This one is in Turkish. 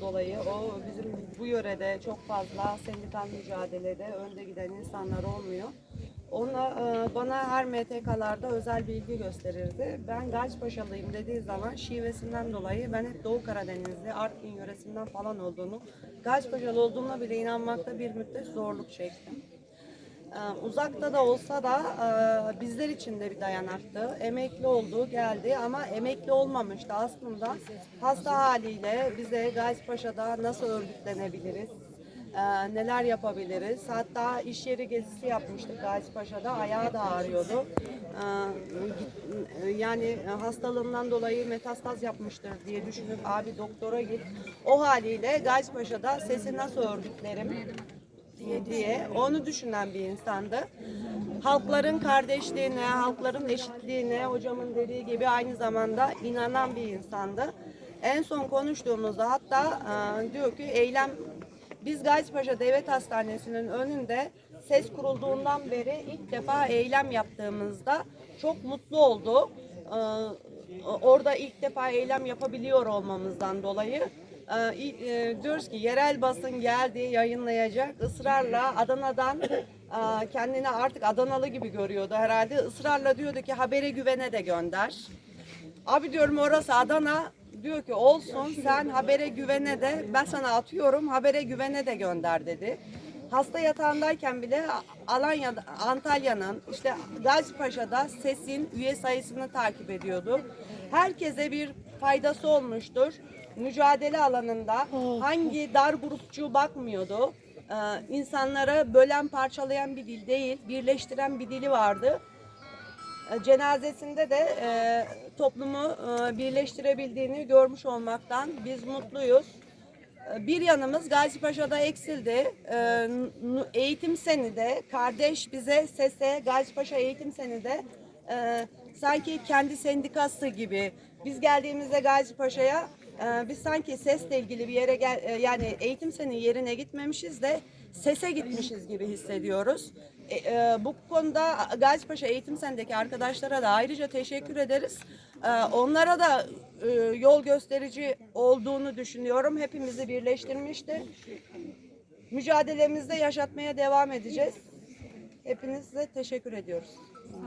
dolayı o bizim bu yörede çok fazla sendikal mücadelede önde giden insanlar olmuyor. Ona, e, bana her MTK'larda özel bilgi gösterirdi. Ben Gazipaşalıyım dediği zaman şivesinden dolayı ben hep Doğu Karadenizli, Artvin yöresinden falan olduğunu, Gazipaşalı olduğuma bile inanmakta bir müddet zorluk çektim. Ee, Uzakta da olsa da e, bizler için de bir dayanaktı. Emekli oldu, geldi ama emekli olmamıştı aslında. Hasta haliyle bize Gazipaşa'da nasıl örgütlenebiliriz, e, neler yapabiliriz. Hatta iş yeri gezisi yapmıştık Gazipaşa'da, ayağı da ağrıyordu. Ee, Yani hastalığından dolayı metastaz yapmıştır diye düşünüp abi doktora git. O haliyle Gazipaşa'da sesi nasıl örgütlerim diye, onu düşünen bir insandı. Halkların kardeşliğine, halkların eşitliğine hocamın dediği gibi aynı zamanda inanan bir insandı. En son konuştuğumuzda hatta e, diyor ki eylem biz Gazipaşa Devlet Hastanesi'nin önünde ses kurulduğundan beri ilk defa eylem yaptığımızda çok mutlu oldu. Ee, Orada ilk defa eylem yapabiliyor olmamızdan dolayı e, diyoruz ki yerel basın geldi yayınlayacak ısrarla Adana'dan e, kendini artık Adanalı gibi görüyordu herhalde ısrarla diyordu ki habere güvene de gönder. Abi diyorum orası Adana diyor ki olsun sen habere güvene de ben sana atıyorum habere güvene de gönder dedi. Hasta yatağındayken bile Alanya'da, Antalya'nın işte Gazipaşa'da sesin üye sayısını takip ediyordu. Herkese bir faydası olmuştur. Mücadele alanında hangi dar grupçu bakmıyordu. Ee, insanlara bölen parçalayan bir dil değil, birleştiren bir dili vardı. E, cenazesinde de e, toplumu e, birleştirebildiğini görmüş olmaktan biz mutluyuz. E, Bir yanımız Gazipaşa'da eksildi. E, n- eğitim seni de kardeş bize sese Gazipaşa eğitim seni de e, sanki kendi sendikası gibi. Biz geldiğimizde Gazipaşa'ya e, biz sanki sesle ilgili bir yere gel e, yani eğitim senin yerine gitmemişiz de sese gitmişiz gibi hissediyoruz. E, e, bu konuda Gazipaşa Eğitim Sen'deki arkadaşlara da ayrıca teşekkür ederiz. E, onlara da e, yol gösterici olduğunu düşünüyorum. Hepimizi birleştirmişti. Mücadelemizde yaşatmaya devam edeceğiz. Hepinize teşekkür ediyoruz.